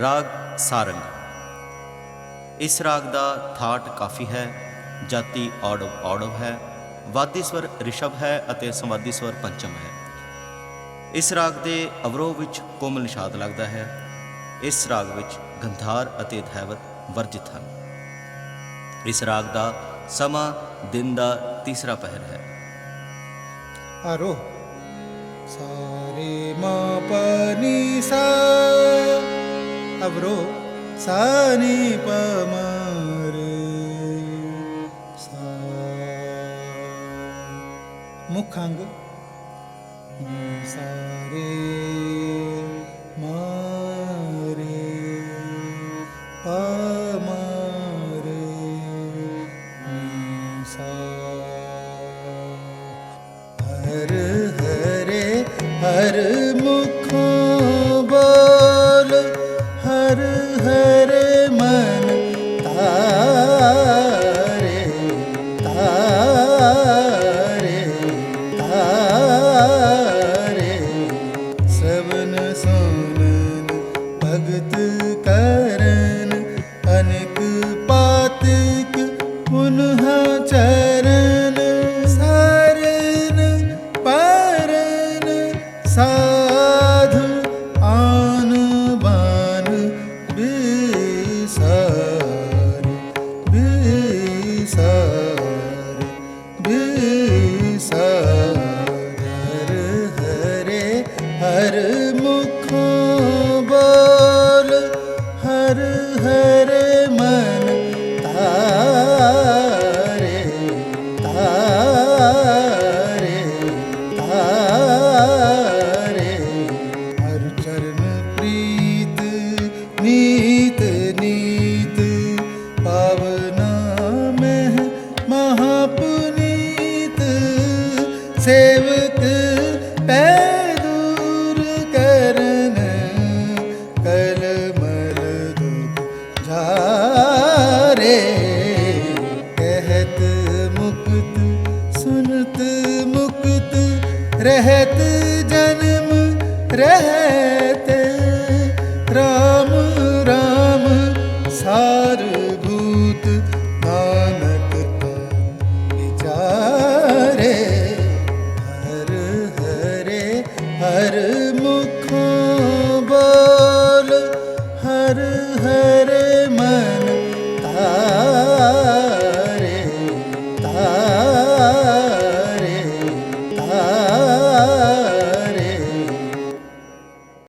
ਰਾਗ ਸਾਰੰਗ। ਇਸ ਰਾਗ ਦਾ ਥਾਟ ਕਾਫੀ ਹੈ, ਜਾਤੀ ਔੜਵ ਔੜਵ ਹੈ, ਵਾਦੀ ਸਵਰ ਰਿਸ਼ਭ ਹੈ ਅਤੇ ਸਮਾਦੀ ਸਵਰ ਪੰਚਮ ਹੈ। ਇਸ ਰਾਗ ਦੇ ਅਵਰੋਹ ਵਿੱਚ ਕੋਮਲ ਨਿਸ਼ਾਦ ਲੱਗਦਾ ਹੈ। ਇਸ ਰਾਗ ਵਿੱਚ ਗੰਧਾਰ ਅਤੇ ਧੈਵਤ ਵਰਜਿਤ ਹਨ। ਇਸ ਰਾਗ ਦਾ ਸਮਾਂ ਦਿਨ ਦਾ ਤੀਸਰਾ ਪਹਿਰ ਹੈ। ਆਰੋ ਸਾਰੇ ਮਾ ਸਾ ਅਵਰੋ ਸਾਨੀ ਪ ਮਰੇ ਸਾ ਮੁਖੰਗ ਨੀ ਸਾਰੇ ਮਾਰੇ ਪ ਮਾਰੇ ਸਾ ਹਰ ਹਰੇ ਹਰ रे आ सवन सोनन भगतकर अन पा ਹਰ ਮੁਖੋਂ ਬੋਲ, ਹਰ ਹਰੇ ਮਨ ਤਾਰੇ ਤਾਰੇ ਤਾਰੇ ਹਰ ਚਰਨ ਪ੍ਰੀਤ, ਨੀਤ ਨੀਤ, ਪਾਵਨਾ ਮਹਿ ਮਹਾਪੁਨੀਤ, ਸੇਵਕ रहत जन्म रहत राम राम सारभूत नानक विचारे हर हरे हर मुख